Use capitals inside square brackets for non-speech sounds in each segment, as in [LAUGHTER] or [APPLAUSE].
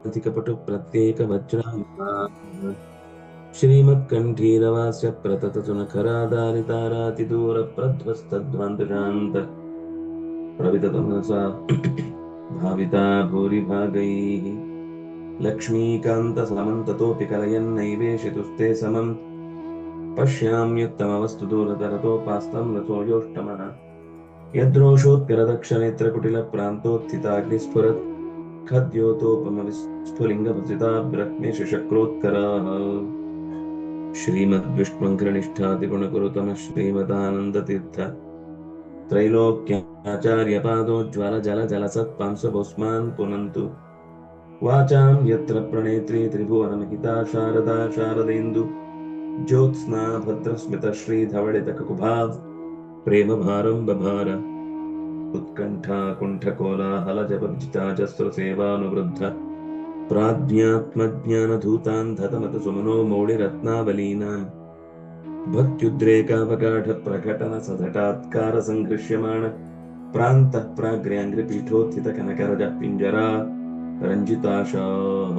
పట్టు ప్రత్యేక వజ్ర శ్రీమత్కంఠీరవాస్య ప్రతత సునఖరాధారితారాతి దూర ప్రధ్వస్తద్వంతశాంత ప్రవితతమసా భావితా భూరిభాగై లక్ష్మీకాంత సమంతతోపి కలయన్నైవేషితుస్తే సమం పశ్యామ్యుత్తమవస్తు దూరతరతోపాస్తం రథోయోష్టమ యద్రోషోత్కరదక్షనేత్రకుటిల ప్రాంతోత్థితాగ్నిస్ఫురత్ खद्योतोपमविस्फुलिङ्गभसिता ब्रह्मेशक्रोत्कराः श्रीमद्विष्णुङ्कृनिष्ठातिगुणकुरुतमः श्रीमदानन्दतीर्थ त्रैलोक्याचार्यपादोज्ज्वलजलजलसत्पांसभोस्मान् पुनन्तु वाचां यत्र प्रणेत्री त्रिभुवनमहिता शारदा शारदेन्दु ज्योत्स्ना उत्कण्ठा कुण्ठकोलाहलजपब्जिता जस्रसेवानुवृद्ध प्राज्ञात्मज्ञानधूतान्धतमतसुमनो मौळिरत्नावलीनाम् भक्त्युद्रेकावगाढप्रकटनसधटात्कारसङ्घृष्यमाण प्रान्तः प्राग्र्याङ्घ्रिपीठोत्थितकनकरजः पिञ्जरा रञ्जिताशाः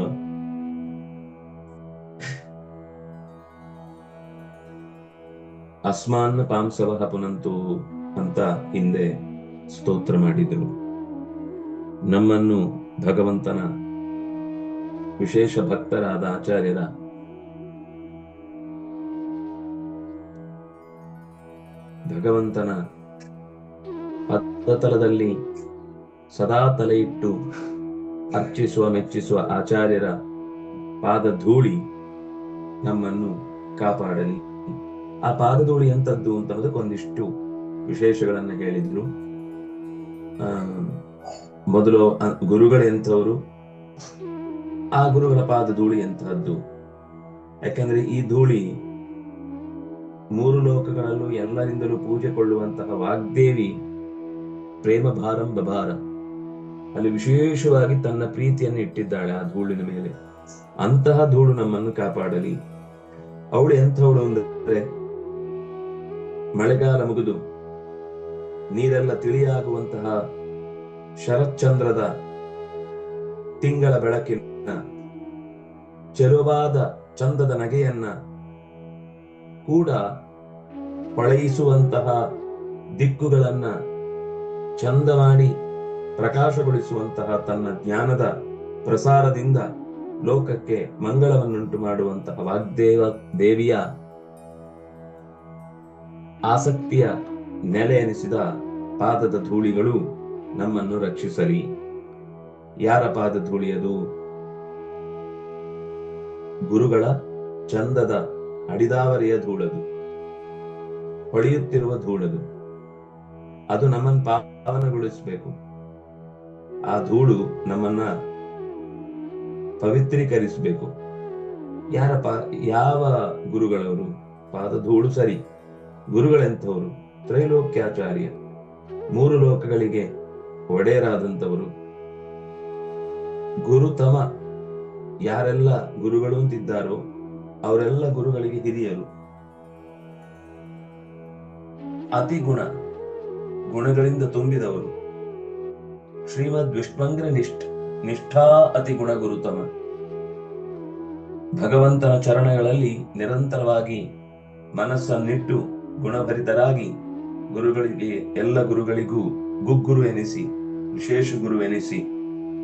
ಅಸ್ಮಾನ್ ಪಾಂಸವಹ ಪುನಂತು ಅಂತ ಹಿಂದೆ ಸ್ತೋತ್ರ ಮಾಡಿದರು ನಮ್ಮನ್ನು ಭಗವಂತನ ವಿಶೇಷ ಭಕ್ತರಾದ ಆಚಾರ್ಯರ ಭಗವಂತನ ಹತ್ತತಲದಲ್ಲಿ ಸದಾ ತಲೆ ಇಟ್ಟು ಅರ್ಚಿಸುವ, ಮೆಚ್ಚಿಸುವ ಆಚಾರ್ಯರ ಪಾದ ಧೂಳಿ ನಮ್ಮನ್ನು ಕಾಪಾಡಲಿ. ಆ ಪಾದಧೂಳಿ ಎಂತದ್ದು ಅಂತ ಅದಕ್ಕೊಂದಿಷ್ಟು ವಿಶೇಷಗಳನ್ನು ಹೇಳಿದ್ರು. ಮೊದಲು ಗುರುಗಳು ಎಂಥವ್ರು? ಆ ಗುರುಗಳ ಪಾದ ಧೂಳಿ ಎಂತಹದ್ದು? ಯಾಕಂದ್ರೆ ಈ ಧೂಳಿ ಮೂರು ಲೋಕಗಳಲ್ಲೂ ಎಲ್ಲರಿಂದಲೂ ಪೂಜೆ ಕೊಳ್ಳುವಂತಹ ವಾಗ್ದೇವಿ ಪ್ರೇಮ ಭಾರಂಭ ಭಾರ. ಅಲ್ಲಿ ವಿಶೇಷವಾಗಿ ತನ್ನ ಪ್ರೀತಿಯನ್ನು ಇಟ್ಟಿದ್ದಾಳೆ ಆ ಧೂಳಿನ ಮೇಲೆ. ಅಂತಹ ಧೂಳು ನಮ್ಮನ್ನು ಕಾಪಾಡಲಿ. ಅವಳು ಎಂಥವಳು ಅಂದ್ರೆ ಮಳೆಗಾಲ ಮುಗಿದು ನೀರೆಲ್ಲ ತಿಳಿಯಾಗುವಂತಹ ಶರತ್ಚಂದ್ರದ ತಿಂಗಳ ಬೆಳಕಿನ ಚೆಲುವಾದ ಚಂದದ ನಗೆಯನ್ನ ಕೂಡ ಪಳಯಿಸುವಂತಹ ದಿಕ್ಕುಗಳನ್ನ ಚಂದ ಮಾಡಿ ಪ್ರಕಾಶಗೊಳಿಸುವಂತಹ ತನ್ನ ಜ್ಞಾನದ ಪ್ರಸಾರದಿಂದ ಲೋಕಕ್ಕೆ ಮಂಗಳವನ್ನುಂಟು ಮಾಡುವಂತಹ ವಾಗ್ದೇವ ದೇವಿಯ ಆಸಕ್ತಿಯ ನೆಲೆ ಎನಿಸಿದ ಪಾದದ ಧೂಳಿಗಳು ನಮ್ಮನ್ನು ರಕ್ಷಿಸಲಿ. ಯಾರ ಪಾದ ಧೂಳಿಯದು ಗುರುಗಳ ಚಂದದ ಅಡಿದಾವರಿಯ ಧೂಳದು. ಹೊಳೆಯುತ್ತಿರುವ ಧೂಳದು. ಅದು ನಮ್ಮನ್ನು ಪಾವನಗೊಳಿಸಬೇಕು. ಆ ಧೂಳು ನಮ್ಮನ್ನ ಪವಿತ್ರೀಕರಿಸಬೇಕು. ಯಾರ ಪಾ, ಯಾವ ಗುರುಗಳವರು? ಪಾದ ಧೂಳು ಸರಿ. ಗುರುಗಳೆಂಥವರು? ತ್ರೈಲೋಕ್ಯಾಚಾರ್ಯ, ಮೂರು ಲೋಕಗಳಿಗೆ ಒಡೆಯರಾದಂಥವರು. ಗುರುತಮ ಯಾರೆಲ್ಲ ಗುರುಗಳು ಅಂತಿದ್ದಾರೋ ಅವರೆಲ್ಲ ಗುರುಗಳಿಗೆ ಹಿರಿಯರು. ಅತಿ ಗುಣ, ಗುಣಗಳಿಂದ ತುಂಬಿದವರು. ಶ್ರೀಮದ್ ವಿಷ್ಣುಂಗ್ರ ನಿಷ್ಠ, ನಿಷ್ಠಾ ಅತಿ ಗುಣ ಗುರುತಮ ಭಗವಂತನ ಚರಣಗಳಲ್ಲಿ ನಿರಂತರವಾಗಿ ಮನಸ್ಸನ್ನಿಟ್ಟು ಗುಣಭರಿತರಾಗಿ ಗುರುಗಳಿಗೆ, ಎಲ್ಲ ಗುರುಗಳಿಗೂ ಗುಗ್ಗುರು ಎನಿಸಿ, ವಿಶೇಷ ಗುರು ಎನಿಸಿ,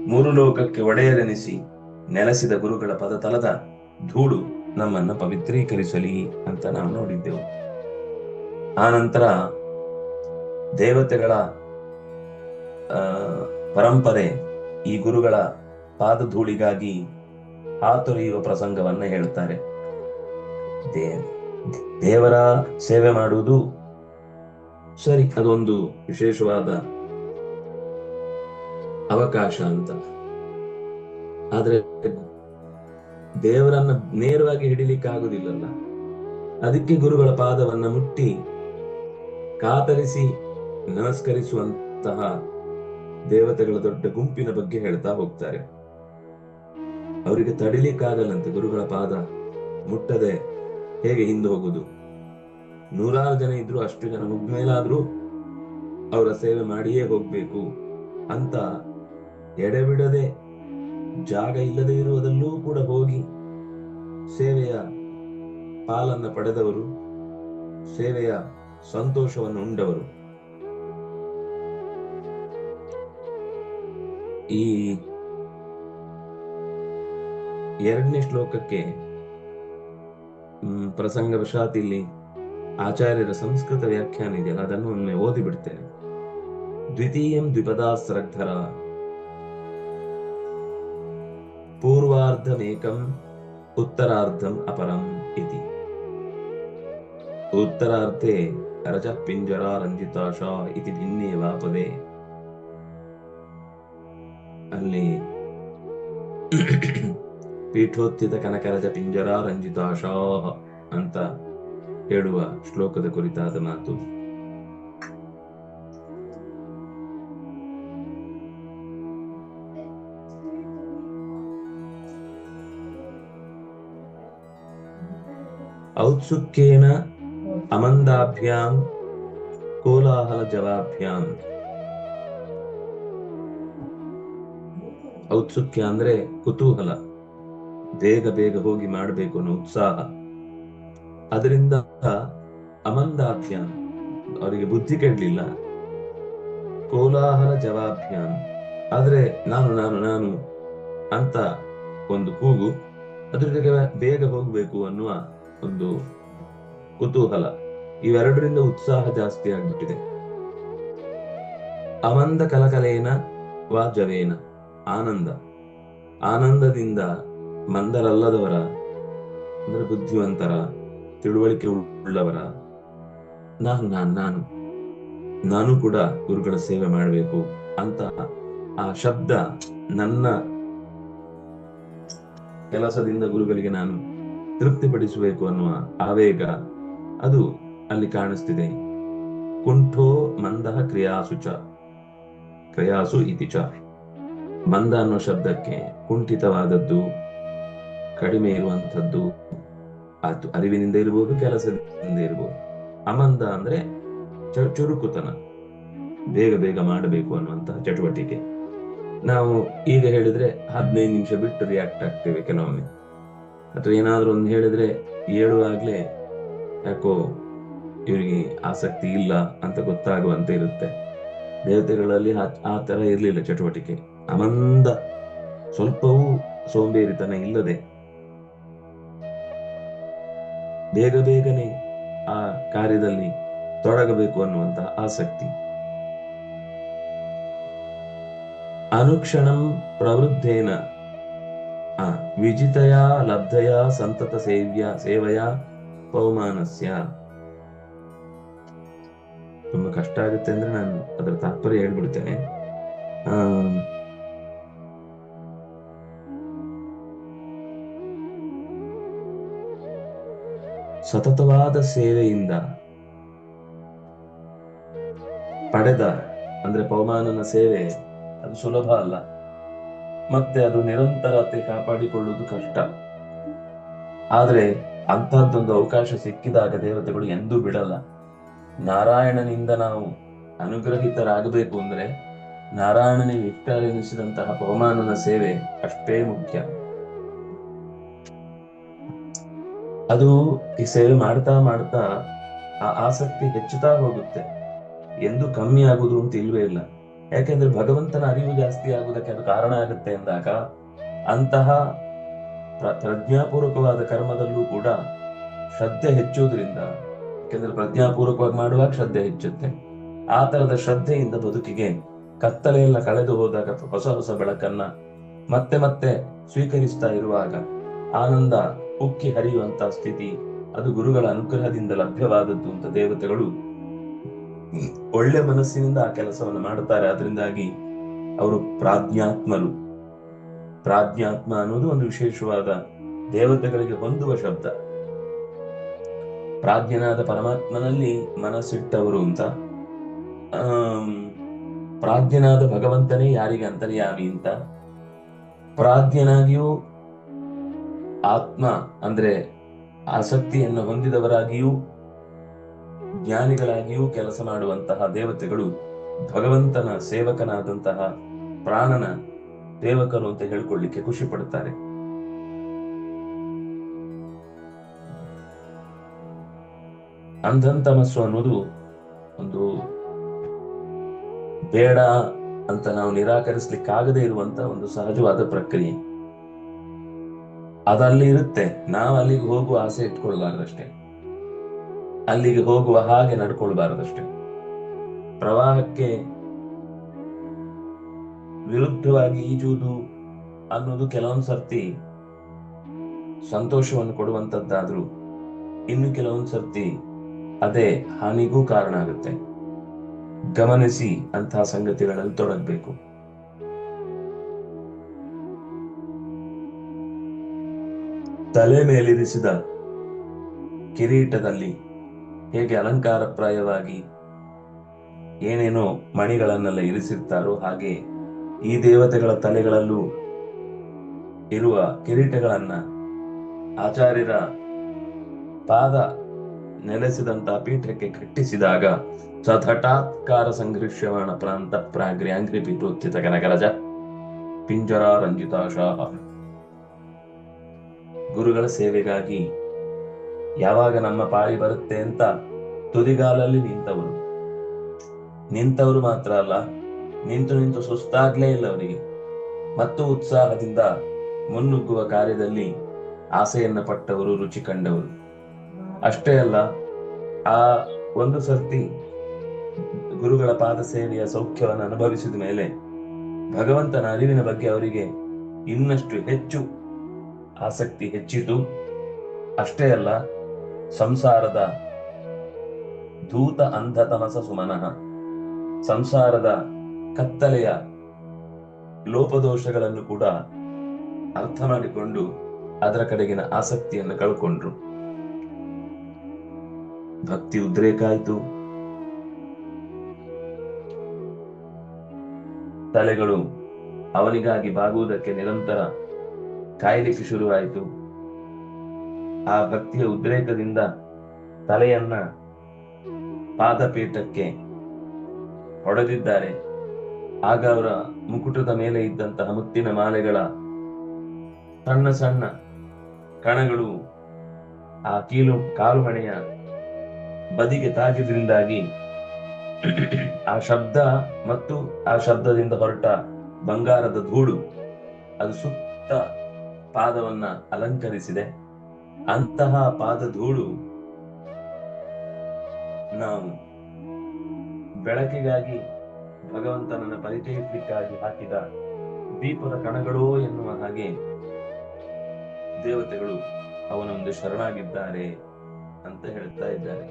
ಮೂರು ಲೋಕಕ್ಕೆ ಒಡೆಯರೆನಿಸಿ, ನೆಲೆಸಿದ ಗುರುಗಳ ಪದತಲದ ಧೂಳು ನಮ್ಮನ್ನು ಪವಿತ್ರೀಕರಿಸಲಿ ಅಂತ ನಾವು ನೋಡಿದ್ದೆವು. ಆ ನಂತರ ದೇವತೆಗಳ ಪರಂಪರೆ ಈ ಗುರುಗಳ ಪಾದ ಧೂಳಿಗಾಗಿ ಹಾತೊರೆಯುವ ಪ್ರಸಂಗವನ್ನ ಹೇಳ್ತಾರೆ ದೇವರ ಸೇವೆ ಮಾಡುವುದು ಸರಿ ಅದೊಂದು ವಿಶೇಷವಾದ ಅವಕಾಶ ಅಂತ. ಆದ್ರೆ ದೇವರನ್ನ ನೇರವಾಗಿ ಹಿಡಿಲಿಕ್ಕೆ ಆಗುದಿಲ್ಲಲ್ಲ ಅದಕ್ಕೆ ಗುರುಗಳ ಪಾದವನ್ನ ಮುಟ್ಟಿ ಕಾತರಿಸಿ ನಮಸ್ಕರಿಸುವಂತಹ ದೇವತೆಗಳ ದೊಡ್ಡ ಗುಂಪಿನ ಬಗ್ಗೆ ಹೇಳ್ತಾ ಹೋಗ್ತಾರೆ. ಅವರಿಗೆ ತಡಿಲಿಕ್ಕಾಗಲ್ಲಂತೆ ಗುರುಗಳ ಪಾದ ಮುಟ್ಟದೆ ಹೇಗೆ ಹಿಂದೆ ಹೋಗುದು? ನೂರಾರು ಜನ ಇದ್ರು ಅಷ್ಟು ಜನ ಮುಗ್ಮೇಲಾದ್ರೂ ಅವರ ಸೇವೆ ಮಾಡಿಯೇ ಹೋಗ್ಬೇಕು ಅಂತ ಎಡೆಬಿಡದೆ ಜಾಗ ಇಲ್ಲದೆ ಇರುವುದಲ್ಲೂ ಕೂಡ ಹೋಗಿ ಸೇವೆಯ ಪಾಲನ್ನ ಪಡೆದವರು, ಸೇವೆಯ ಸಂತೋಷವನ್ನು ಉಂಡವರು. ಈ ಎರಡನೇ ಶ್ಲೋಕಕ್ಕೆ ಪ್ರಸಂಗವಶಾತ್ ಇಲ್ಲಿ ಆಚಾರ್ಯರ ಸಂಸ್ಕೃತ ವ್ಯಾಖ್ಯಾನ ಇದೆಯಲ್ಲ ಅದನ್ನು ಒಮ್ಮೆ ಓದಿ ಬಿಡ್ತೇನೆ ದ್ವಿತೀಯಂ ದ್ವಿಪದಾಸ್ರಗ್ಧರ ಪೂರ್ವಾರ್ಧಮೇಕಂ ಉತ್ತರಾರ್ಧಂ ಅಪರಂ ಇತಿ. ಉತ್ತರಾರ್ಧೆ ರಜ ಪಿಂಜರ ರಂಜಿತಾಶ ಇತಿ ಭಿನ್ನೇವ ಪದೇ ಅಲ್ಲಿ [CLEARS THROAT] ಪೀಠೋತ್ಥಿತ ಕನಕರಜ ಪಿಂಜರ ರಂಜಿತಾಶ ಅಂತ ಹೇಳುವ ಶ್ಲೋಕದ ಕುರಿತಾದ ಮಾತು. ಔತ್ಸುಕ್ಯೇನ ಅಮಂದಾಭ್ಯಾಂ ಕೋಲಾಹಲ ಜವಾಭ್ಯಾಂ. ಔತ್ಸುಕ್ಯ ಅಂದ್ರೆ ಕುತೂಹಲ. ಬೇಗ ಬೇಗ ಹೋಗಿ ಮಾಡಬೇಕು ಅನ್ನೋ ಉತ್ಸಾಹ. ಅದರಿಂದ ಅಮಂದಾಭ್ಯಾನ್ ಅವರಿಗೆ ಬುದ್ಧಿ ಕೆಡಲಿಲ್ಲ. ಕೋಲಾಹಲ ಜವಾಭ್ಯಾನ್ ಆದ್ರೆ ನಾನು ನಾನು ನಾನು ಅಂತ ಒಂದು ಕೂಗು, ಅದ್ರ ಜೊತೆಗೆ ಬೇಗ ಹೋಗ್ಬೇಕು ಅನ್ನುವ ಒಂದು ಕುತೂಹಲ. ಇವೆರಡರಿಂದ ಉತ್ಸಾಹ ಜಾಸ್ತಿ ಆಗ್ಬಿಟ್ಟಿದೆ. ಅಮಂದ ಕಲಕಲೇನ ವಾ ಜವೇನ ಆನಂದ. ಆನಂದದಿಂದ ಮಂದರಲ್ಲದವರ, ಅಂದ್ರೆ ಬುದ್ಧಿವಂತರ. ತಿಳುವಳಿಕೆ ಉಳ್ಳವರ ನಾನು ನಾನು ನಾನು. ನಾನು ಕೂಡ ಗುರುಗಳ ಸೇವೆ ಮಾಡಬೇಕು ಅಂತ ಆ ಶಬ್ದ ನನ್ನ ಕೆಲಸದಿಂದ ಗುರುಗಳಿಗೆ ನಾನು ತೃಪ್ತಿಪಡಿಸಬೇಕು ಅನ್ನುವ ಆವೇಗ ಅದು ಅಲ್ಲಿ ಕಾಣಿಸ್ತಿದೆ. ಕುಂಠೋ ಮಂದಹ ಕ್ರಿಯಾಸು ಚ. ಕ್ರಿಯಾಸು ಇತಿ ಚ. ಮಂದ ಅನ್ನೋ ಶಬ್ದಕ್ಕೆ ಕುಂಠಿತವಾದದ್ದು, ಕಡಿಮೆ ಇರುವಂಥದ್ದು ಅದು ಅರಿವಿನಿಂದ ಇರಬಹುದು ಕೆಲಸದಿಂದ ಇರಬಹುದು ಅಮಂದ ಅಂದ್ರೆ ಚುರುಕುತನ. ಬೇಗ ಬೇಗ ಮಾಡಬೇಕು ಅನ್ನುವಂತಹ ಚಟುವಟಿಕೆ. ನಾವು ಈಗ ಹೇಳಿದ್ರೆ ಹದಿನೈದು ನಿಮಿಷ ಬಿಟ್ಟು ರಿಯಾಕ್ಟ್ ಆಗ್ತೇವೆ ಕೆಲವೊಮ್ಮೆ. ಅಥವಾ ಏನಾದ್ರೂ ಒಂದು ಹೇಳಿದ್ರೆ ಹೇಳುವಾಗ್ಲೇ ಯಾಕೋ ಇವರಿಗೆ ಆಸಕ್ತಿ ಇಲ್ಲ ಅಂತ ಗೊತ್ತಾಗುವಂತ ಇರುತ್ತೆ. ದೇವತೆಗಳಲ್ಲಿ ಆ- ಆ ತರ ಇರ್ಲಿಲ್ಲ ಚಟುವಟಿಕೆ. ಅಮಂದ. ಸ್ವಲ್ಪವೂ ಸೋಂಬೇರಿತನ ಇಲ್ಲದೆ ಬೇಗ ಬೇಗನೆ ಆ ಕಾರ್ಯದಲ್ಲಿ ತೊಡಗಬೇಕು ಅನ್ನುವಂತಹ ಆಸಕ್ತಿ. ಅನುಕ್ಷಣಂ ಪ್ರವೃದ್ಧೇನ. ಆ, ವಿಜಿತಯ ಲಬ್ಧಯ ಸಂತತ ಸೇವ್ಯ ಸೇವೆಯ ಪೌಮಾನಸ್ಯ. ತುಂಬಾ ಕಷ್ಟ ಆಗುತ್ತೆ ಅಂದ್ರೆ ನಾನು ಅದರ ತಾತ್ಪರ್ಯ ಹೇಳ್ಬಿಡ್ತೇನೆ. ಆ, ಸತತವಾದ ಸೇವೆಯಿಂದ ಪಡೆದ, ಅಂದ್ರೆ ಪವಮಾನನ ಸೇವೆ, ಅದು ಸುಲಭ ಅಲ್ಲ. ಮತ್ತೆ ಅದು ನಿರಂತರತೆ ಕಾಪಾಡಿಕೊಳ್ಳುವುದು ಕಷ್ಟ. ಆದ್ರೆ ಅಂತಹದ್ದೊಂದು ಅವಕಾಶ ಸಿಕ್ಕಿದಾಗ ದೇವತೆಗಳು ಎಂದೂ ಬಿಡಲ್ಲ. ನಾರಾಯಣನಿಂದ ನಾವು ಅನುಗ್ರಹಿತರಾಗಬೇಕು ಅಂದ್ರೆ ನಾರಾಯಣನಿಗೆ ಇಷ್ಟರೆನಿಸಿದಂತಹ ಪವಮಾನನ ಸೇವೆ ಅಷ್ಟೇ ಮುಖ್ಯ. ಅದು ಈ ಸೇವೆ ಮಾಡ್ತಾ ಮಾಡ್ತಾ ಆ ಆಸಕ್ತಿ ಹೆಚ್ಚುತ್ತಾ ಹೋಗುತ್ತೆ. ಎಂದು ಕಮ್ಮಿ ಆಗುದು ಅಂತ ಇಲ್ವೇ ಇಲ್ಲ. ಯಾಕೆಂದ್ರೆ ಭಗವಂತನ ಅರಿವು ಜಾಸ್ತಿ ಆಗುವುದಕ್ಕೆ ಅದು ಕಾರಣ ಆಗುತ್ತೆ ಎಂದಾಗ ಅಂತಹ ಪ್ರ- ಪ್ರಜ್ಞಾಪೂರ್ವಕವಾದ ಕರ್ಮದಲ್ಲೂ ಕೂಡ ಶ್ರದ್ಧೆ ಹೆಚ್ಚುವುದರಿಂದ, ಯಾಕೆಂದ್ರೆ ಪ್ರಜ್ಞಾಪೂರ್ವಕವಾಗಿ ಮಾಡುವಾಗ ಶ್ರದ್ಧೆ ಹೆಚ್ಚುತ್ತೆ. ಆ ತರದ ಶ್ರದ್ಧೆಯಿಂದ ಬದುಕಿಗೆ ಕತ್ತಲೆಯೆಲ್ಲ ಕಳೆದು ಹೋದಾಗ ಹೊಸ ಹೊಸ ಬೆಳಕನ್ನ ಮತ್ತೆ ಮತ್ತೆ ಸ್ವೀಕರಿಸ್ತಾ ಇರುವಾಗ ಆನಂದ ಉಕ್ಕಿ ಹರಿಯುವಂತಹ ಸ್ಥಿತಿ, ಅದು ಗುರುಗಳ ಅನುಗ್ರಹದಿಂದ ಲಭ್ಯವಾದದ್ದು ಅಂತ ದೇವತೆಗಳು ಒಳ್ಳೆ ಮನಸ್ಸಿನಿಂದ ಆ ಕೆಲಸವನ್ನು ಮಾಡುತ್ತಾರೆ. ಅದರಿಂದಾಗಿ ಅವರು ಪ್ರಾಜ್ಞಾತ್ಮರು. ಪ್ರಾಜ್ಞಾತ್ಮ ಅನ್ನೋದು ಒಂದು ವಿಶೇಷವಾದ ದೇವತೆಗಳಿಗೆ ಹೊಂದುವ ಶಬ್ದ. ಪ್ರಾಜ್ಞನಾದ ಪರಮಾತ್ಮನಲ್ಲಿ ಮನಸ್ಸಿಟ್ಟವರು ಅಂತ ಆ ಪ್ರಾಜ್ಞನಾದ ಭಗವಂತನೇ ಯಾರಿಗೆ ಅಂತರ್ಯಾಮಿ ಅಂತ, ಪ್ರಾಜ್ಞನಾಗಿಯೂ ಆತ್ಮ ಅಂದ್ರೆ ಆಸಕ್ತಿಯನ್ನು ಹೊಂದಿದವರಾಗಿಯೂ ಜ್ಞಾನಿಗಳಾಗಿಯೂ ಕೆಲಸ ಮಾಡುವಂತಹ ದೇವತೆಗಳು ಭಗವಂತನ ಸೇವಕನಾದಂತಹ ಪ್ರಾಣನ ಸೇವಕರು ಅಂತ ಹೇಳ್ಕೊಳ್ಳಿಕ್ಕೆ ಖುಷಿ ಪಡುತ್ತಾರೆ ಅಂಧನ್ ಅನ್ನೋದು ಒಂದು ಬೇಡ ಅಂತ ನಾವು ನಿರಾಕರಿಸ್ಲಿಕ್ಕಾಗದೇ ಇರುವಂತ ಒಂದು ಸಹಜವಾದ ಪ್ರಕ್ರಿಯೆ. ಅದಲ್ಲಿ ಇರುತ್ತೆ ನಾವು ಅಲ್ಲಿಗೆ ಹೋಗುವ ಆಸೆ ಇಟ್ಕೊಳ್ಬಾರ್ದಷ್ಟೇ. ಅಲ್ಲಿಗೆ ಹೋಗುವ ಹಾಗೆ ನಡ್ಕೊಳ್ಬಾರ್ದಷ್ಟೇ. ಪ್ರವಾಹಕ್ಕೆ ವಿರುದ್ಧವಾಗಿ ಈಜುವುದು ಅನ್ನೋದು ಕೆಲವೊಂದು ಸರ್ತಿ ಸಂತೋಷವನ್ನು ಕೊಡುವಂತದ್ದಾದ್ರೂ ಇನ್ನು ಕೆಲವೊಂದು ಸರ್ತಿ ಅದೇ ಹಾನಿಗೂ ಕಾರಣ ಆಗುತ್ತೆ. ಗಮನಿಸಿ ಅಂತಹ ಸಂಗತಿಗಳಲ್ಲಿ ತೊಡಗಬೇಕು. ತಲೆ ಮೇಲಿರಿಸಿದ ಕಿರೀಟದಲ್ಲಿ ಹೇಗೆ ಅಲಂಕಾರಪ್ರಾಯವಾಗಿ ಏನೇನೋ ಮಣಿಗಳನ್ನೆಲ್ಲ ಇರಿಸಿರ್ತಾರೋ ಹಾಗೆ ಈ ದೇವತೆಗಳ ತಲೆಗಳಲ್ಲೂ ಇರುವ ಕಿರೀಟಗಳನ್ನ ಆಚಾರ್ಯರ ಪಾದ ನೆಲೆಸಿದಂತಹ ಪೀಠಕ್ಕೆ ಕಟ್ಟಿಸಿದಾಗ ಸದಟಾತ್ಕಾರ ಸಂಘರ್ಷ್ಯಮಾಣ ಪ್ರಾಂತ ಪ್ರಾಗ್ರ್ಯಾಂಗ್ರಿ ಪೀಠೋತ್ಥಿತ ಕನಕರಜ ಪಿಂಜರ ರಂಜಿತಾಶಾಹ ಗುರುಗಳ ಸೇವೆಗಾಗಿ ಯಾವಾಗ ನಮ್ಮ ಪಾಳಿ ಬರುತ್ತೆ ಅಂತ ತುದಿಗಾಲಲ್ಲಿ ನಿಂತವರು. ನಿಂತವರು ಮಾತ್ರ ಅಲ್ಲ, ನಿಂತು ನಿಂತು ಸುಸ್ತಾಗ್ಲೇ ಇಲ್ಲ ಅವರಿಗೆ. ಮತ್ತು ಉತ್ಸಾಹದಿಂದ ಮುನ್ನುಗ್ಗುವ ಕಾರ್ಯದಲ್ಲಿ ಆಸೆಯನ್ನ ಪಟ್ಟವರು, ರುಚಿ ಕಂಡವರು. ಅಷ್ಟೇ ಅಲ್ಲ, ಆ ಒಂದು ಸರ್ತಿ ಗುರುಗಳ ಪಾದ ಸೇವೆಯ ಸೌಖ್ಯವನ್ನು ಅನುಭವಿಸಿದ ಮೇಲೆ ಭಗವಂತನ ಅರಿವಿನ ಬಗ್ಗೆ ಅವರಿಗೆ ಇನ್ನಷ್ಟು ಹೆಚ್ಚು ಆಸಕ್ತಿ ಹೆಚ್ಚಿತು ಅಷ್ಟೇ ಅಲ್ಲ, ಸಂಸಾರದ ಧೂತ ಅಂಧತಮಸ ಸುಮನಃ, ಸಂಸಾರದ ಕತ್ತಲೆಯ ಲೋಪದೋಷಗಳನ್ನು ಕೂಡ ಅರ್ಥ ಮಾಡಿಕೊಂಡು ಅದರ ಕಡೆಗಿನ ಆಸಕ್ತಿಯನ್ನು ಕಳ್ಕೊಂಡ್ರು. ಭಕ್ತಿ ಉದ್ರೇಕ ಆಯ್ತು. ತಲೆಗಳು ಅವನಿಗಾಗಿ ಬಾಗುವುದಕ್ಕೆ ನಿರಂತರ ಕಾಯಲಿಕ್ಕೆ ಶುರುವಾಯಿತು. ಆ ಭಕ್ತಿಯ ಉದ್ರೇಕದಿಂದ ತಲೆಯನ್ನ ಪಾದಪೀಠಕ್ಕೆ ಹೊಡೆದಿದ್ದಾರೆ ಆಗ ಅವರ ಮುಕುಟದ ಮೇಲೆ ಇದ್ದಂತಹ ಮುತ್ತಿನ ಮಾಲೆಗಳ ಸಣ್ಣ ಸಣ್ಣ ಕಣಗಳು ಆ ಕೀಲು ಕಾಲುಮಣೆಯ ಬದಿಗೆ ತಾಗಿದ್ರಿಂದಾಗಿ ಆ ಶಬ್ದ ಮತ್ತು ಆ ಶಬ್ದದಿಂದ ಹೊರಟ ಬಂಗಾರದ ಧೂಳು, ಅದು ಸುತ್ತ ಪಾದವನ್ನ ಅಲಂಕರಿಸಿದೆ. ಅಂತಹ ಪಾದ ಧೂಳು ನಾವು ಬೆಳಕಿಗಾಗಿ ಭಗವಂತನನ್ನ ಪರಿಚಯಿಸಲಿಕ್ಕಾಗಿ ಹಾಕಿದ ದೀಪದ ಕಣಗಳೋ ಎನ್ನುವ ಹಾಗೆ ದೇವತೆಗಳು ಅವನೊಂದು ಶರಣಾಗಿದ್ದಾರೆ ಅಂತ ಹೇಳ್ತಾ ಇದ್ದಾರೆ.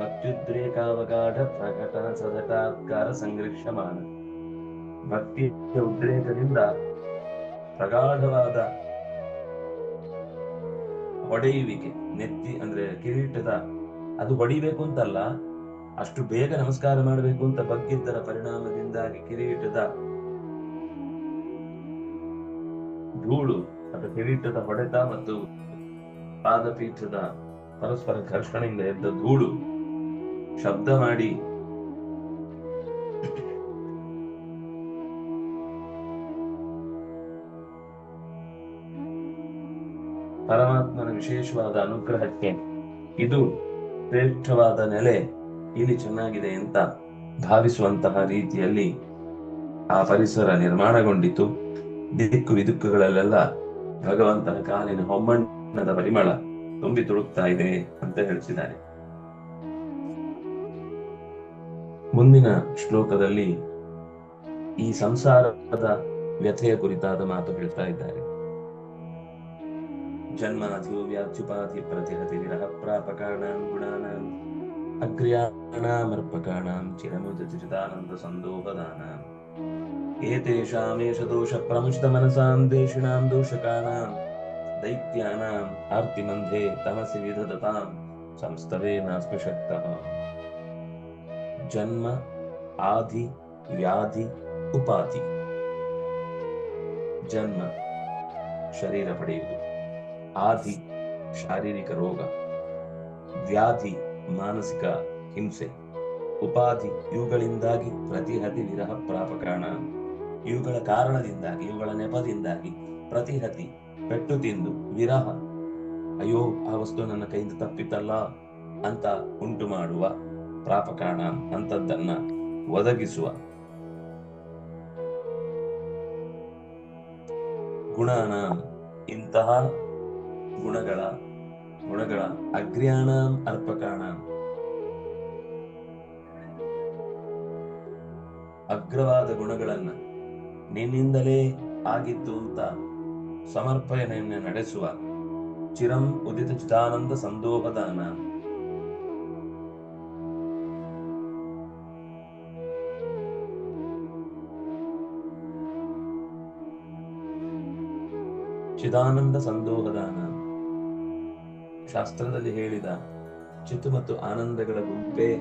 ಭಕ್ತ್ಯುದ್ರೇಕಾವಗಾಢ ಪ್ರಕಟ ಸದಟಾತ್ಕಾರ ಸಂಘರ್ಷಮಾನ ಭಕ್ತಿಯ ಉದ್ರೇಕದಿಂದ ಪ್ರಗಾಢವಾದ ಹೊಡೆಯುವಿಕೆ ನೆತ್ತಿ ಅಂದ್ರೆ ಕಿರೀಟದ ಅದು ಹೊಡಿಬೇಕು ಅಂತಲ್ಲ, ಅಷ್ಟು ಬೇಗ ನಮಸ್ಕಾರ ಮಾಡಬೇಕು ಅಂತ ಬಗ್ಗಿದ್ದರ ಪರಿಣಾಮದಿಂದಾಗಿ ಕಿರೀಟದ ಧೂಳು ಅಥವಾ ಕಿರೀಟದ ಹೊಡೆತ ಮತ್ತು ಪಾದಪೀಠದ ಪರಸ್ಪರ ಘರ್ಷಣೆಯಿಂದ ಎದ್ದ ಧೂಳು. ಶಬ್ದ ಮಾಡಿ ಪರಮಾತ್ಮನ ವಿಶೇಷವಾದ ಅನುಗ್ರಹಕ್ಕೆ ಇದು ಶ್ರೇಷ್ಠವಾದ ನೆಲೆ ಇಲ್ಲಿ ಚೆನ್ನಾಗಿದೆ ಅಂತ ಭಾವಿಸುವಂತಹ ರೀತಿಯಲ್ಲಿ ಆ ಪರಿಸರ ನಿರ್ಮಾಣಗೊಂಡಿತು. ದಿಕ್ಕು ವಿದುಕ್ಕುಗಳಲ್ಲೆಲ್ಲ ಭಗವಂತನ ಕಾಲಿನ ಹೊಮ್ಮಣ್ಣದ ಪರಿಮಳ ತುಂಬಿ ತುಳುಕ್ತಾ ಇದೆ ಅಂತ ಹೇಳಿಸಿದ್ದಾರೆ ಮುಂದಿನ ಶ್ಲೋಕದಲ್ಲಿ ಈ ಸಂಸಾರದ ವ್ಯಥೆಯ ಕುರಿತಾದ ಮಾತು ಹೇಳ್ತಾ ಇದ್ದಾರೆ. ಜನ್ಮಾಧಿಯೋ ವ್ಯಾಧ್ಯುಪಾಧಿ ಪ್ರತಿಹತಿ ವಿರಹ ಪ್ರಾಪಕಾಣಾಂ ಗುಣಾನಾಂ ಅಗ್ರ್ಯಾಣಾಮರ್ಪಕಾಣಾಂ ಚಿರಮುದಿತಾನಂದ ಸಂದೋಪದಾನಾಂ ಏತೇಷಾಮೇಷ ದೋಷ ಪ್ರಮುಚಿತ ಮನಸಾಂ ದೇಶಿಣಾಂ ದೋಷಕಾಣಾಂ ದೈತ್ಯಾನಾಂ ಆರ್ತಿಮಂಧೆ ತಮಸಿ ವಿಧದತಾಂ ಸಂಸ್ತವೇ ನಾಸ್ಮಿ ಶಕ್ತಃ ಜನ್ಮ, ಆದಿ, ವ್ಯಾಧಿ, ಉಪಾಧಿ. ಜನ್ಮ, ಶರೀರ ಪಡೆಯುವುದು. ಆದಿ, ಶಾರೀರಿಕ ರೋಗ. ವ್ಯಾಧಿ, ಮಾನಸಿಕ ಹಿಂಸೆ. ಉಪಾಧಿ, ಇವುಗಳಿಂದಾಗಿ ಪ್ರತಿಹತಿ ವಿರಹ ಪ್ರಾಪಕರಣ. ಇವುಗಳ ಕಾರಣದಿಂದಾಗಿ, ಇವುಗಳ ನೆಪದಿಂದಾಗಿ ಪ್ರತಿಹತಿ, ಪೆಟ್ಟು ತಿಂದು ವಿರಹ. ಅಯ್ಯೋ, ಆ ವಸ್ತು ನನ್ನ ಕೈಯಿಂದ ತಪ್ಪಿತಲ್ಲ ಅಂತ ಉಂಟು ಮಾಡುವ ಪ್ರಾಪಕಾಣ ಅಂತದ್ದನ್ನ ಒದಗಿಸುವ ಗುಣಾನ ಇಂತಹ ಗುಣಗಳ ಗುಣಗಳ ಅಗ್ರ್ಯಾಣ ಅರ್ಪಕಾಣ ಅಗ್ರವಾದ ಗುಣಗಳನ್ನ ನಿನ್ನಿಂದಲೇ ಆಗಿದ್ದು ಅಂತ ಸಮರ್ಪಣೆಯನ್ನು ನಡೆಸುವ ಚಿರಂ ಉದಿತ ಚಿದಾನಂದ ಸಂದೋಹದಾನ ಚಿದಾನಂದ ಸಂದೋಹದಾನ. ಶಾಸ್ತ್ರದಲ್ಲಿ ಹೇಳಿದ ಚಿತ್ತು ಮತ್ತು ಆನಂದಗಳ ಗುಂಪೇ.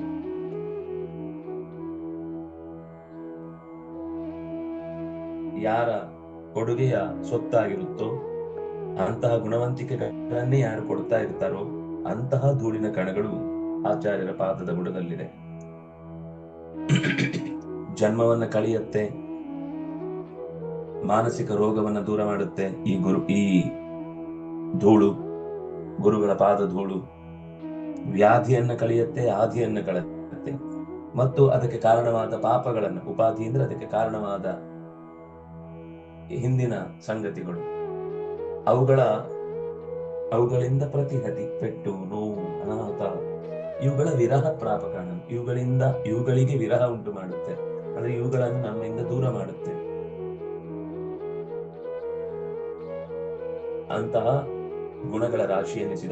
ಯಾರ ಕೊಡುಗೆಯ ಸ್ವತ್ತಾಗಿರುತ್ತೋ ಅಂತಹ ಗುಣವಂತಿಕೆಗಳನ್ನೇ ಯಾರು ಕೊಡ್ತಾ ಇರ್ತಾರೋ ಅಂತಹ ಧೂಳಿನ ಕಣಗಳು ಆಚಾರ್ಯರ ಪಾದದ ಬುಡದಲ್ಲಿದೆ ಜನ್ಮವನ್ನ ಕಳೆಯುತ್ತೆ ಮಾನಸಿಕ ರೋಗವನ್ನು ದೂರ ಮಾಡುತ್ತೆ. ಈ ಗುರು, ಈ ಧೂಳು, ಗುರುಗಳ ಪಾದ ಧೂಳು, ವ್ಯಾಧಿಯನ್ನ ಕಳೆಯುತ್ತೆ, ಆದಿಯನ್ನ ಕಳೆಯುತ್ತೆ. ಮತ್ತು ಅದಕ್ಕೆ ಕಾರಣವಾದ ಪಾಪಗಳನ್ನು, ಉಪಾಧಿ ಅಂದ್ರೆ ಅದಕ್ಕೆ ಕಾರಣವಾದ ಹಿಂದಿನ ಸಂಗತಿಗಳು. ಅವುಗಳ, ಅವುಗಳಿಂದ ಪ್ರತಿಹತಿ, ಪೆಟ್ಟು, ನೋವು, ಅನಾಹುತ, ಇವುಗಳ ವಿರಹ ಪ್ರಾಪಕಾಣ ಇವುಗಳಿಂದ, ಇವುಗಳಿಗೆ ವಿರಹ ಉಂಟು ಮಾಡುತ್ತೆ. ಅಂದ್ರೆ ಇವುಗಳನ್ನು ನಮ್ಮಿಂದ ದೂರ ಮಾಡುತ್ತೆ. ಅಂತಹ ಗುಣಗಳ ರಾಶಿ ಎನಿಸಿದ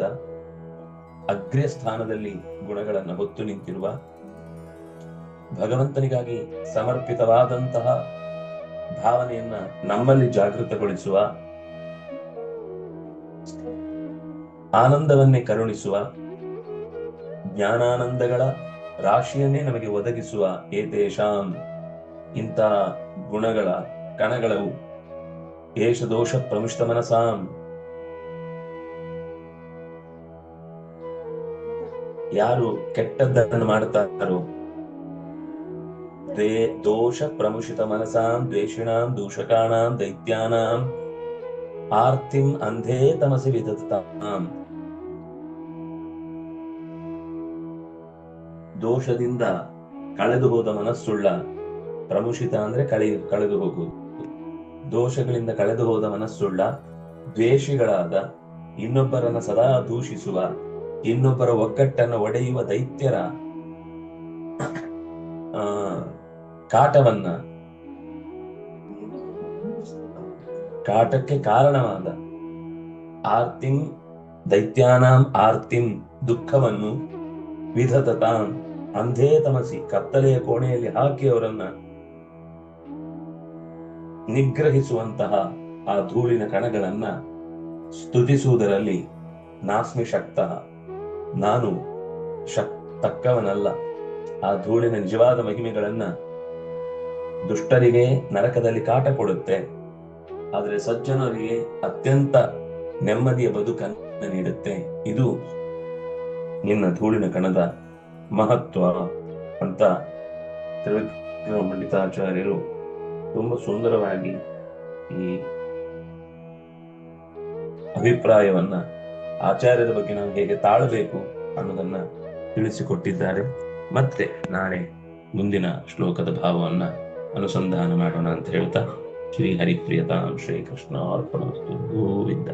ಅಗ್ರ್ಯ ಸ್ಥಾನದಲ್ಲಿ ಗುಣಗಳನ್ನು ಹೊತ್ತು ನಿಂತಿರುವ ಭಗವಂತನಿಗಾಗಿ ಸಮರ್ಪಿತವಾದಂತಹ ಭಾವನೆಯನ್ನ ನಮ್ಮಲ್ಲಿ ಜಾಗೃತಗೊಳಿಸುವ, ಆನಂದವನ್ನೇ ಕರುಣಿಸುವ, ಜ್ಞಾನಾನಂದಗಳ ರಾಶಿಯನ್ನೇ ನಮಗೆ ಒದಗಿಸುವ ಏತೇಷಾಂ ಇಂತಹ ಗುಣಗಳ ಕಣಗಳವು ಏಷ ದೋಷ ಪ್ರಮಿಷ್ಟ ಮನಸಾಂ ಯಾರು ಕೆಟ್ಟದ್ದನ್ನು ಮಾಡುತ್ತಾರೋ? ದೇ ದೋಷ ಪ್ರಮುಷಿತ ಮನಸಾಂ ದ್ವೇಷಿಣಾಂ, ದೂಷಕಾಣಾಂ, ದೈತ್ಯಾನಾಂ ಆರ್ತಿಂ ಅಂಧೇ ತಮಸಿ ವಿಧತ್ತಾಂ. ದೋಷದಿಂದ ಕಳೆದು ಹೋದ ಮನಸ್ಸುಳ್ಳ ಪ್ರಮುಷಿತ ಅಂದ್ರೆ ಕಳೆ, ಕಳೆದು ಹೋಗುವುದು. ದೋಷಗಳಿಂದ ಕಳೆದು ಹೋದ ಮನಸ್ಸುಳ್ಳ ದ್ವೇಷಿಗಳಾದ ಇನ್ನೊಬ್ಬರನ್ನ ಸದಾ ದೂಷಿಸುವ ಇನ್ನೊಬ್ಬರ ಒಗ್ಗಟ್ಟನ್ನು ಒಡೆಯುವ ದೈತ್ಯರ, ಆ, ಕಾಟವನ್ನ, ಕಾಟಕ್ಕೆ ಕಾರಣವಾದ ಆರ್ತಿಂ, ದೈತ್ಯಾನಾಂ ಆರ್ತಿಂ ದುಃಖವನ್ನು ವಿಧತತಾಂ ಅಂಧೇ ತಮಸಿ ಕತ್ತಲೆಯ ಕೋಣೆಯಲ್ಲಿ ಹಾಕಿ ಅವರನ್ನ ನಿಗ್ರಹಿಸುವಂತಹ ಆ ಧೂಳಿನ ಕಣಗಳನ್ನ ಸ್ತುತಿಸುವುದರಲ್ಲಿ ನಾಸ್ಮಿ ಶಕ್ತ. ನಾನು ಶಕ್, ತಕ್ಕವನಲ್ಲ. ಆ ಧೂಳಿನ ನಿಜವಾದ ಮಹಿಮೆಗಳನ್ನ ದುಷ್ಟರಿಗೆ ನರಕದಲ್ಲಿ ಕಾಟ ಕೊಡುತ್ತೆ. ಆದರೆ ಸಜ್ಜನರಿಗೆ ಅತ್ಯಂತ ನೆಮ್ಮದಿಯ ಬದುಕನ್ನು ನೀಡುತ್ತೆ. ಇದು ನಿನ್ನ ಧೂಳಿನ ಕಣದ ಮಹತ್ವ ಅಂತ ತ್ರಿವಿಕ್ರಮ ಪಂಡಿತಾಚಾರ್ಯರು ತುಂಬಾ ಸುಂದರವಾಗಿ ಈ ಅಭಿಪ್ರಾಯವನ್ನ ಆಚಾರ್ಯರ ಬಗ್ಗೆ ನಾವು ಹೇಗೆ ತಾಳಬೇಕು ಅನ್ನೋದನ್ನ ತಿಳಿಸಿಕೊಟ್ಟಿದ್ದಾರೆ. ಮತ್ತೆ ನಾಳೆ ಮುಂದಿನ ಶ್ಲೋಕದ ಭಾವವನ್ನ ಅನುಸಂಧಾನ ಮಾಡೋಣ ಅಂತ ಹೇಳ್ತಾ ಶ್ರೀ ಹರಿಪ್ರಿಯತಾಂ ಶ್ರೀ ಕೃಷ್ಣ ಗೋವಿಂದ.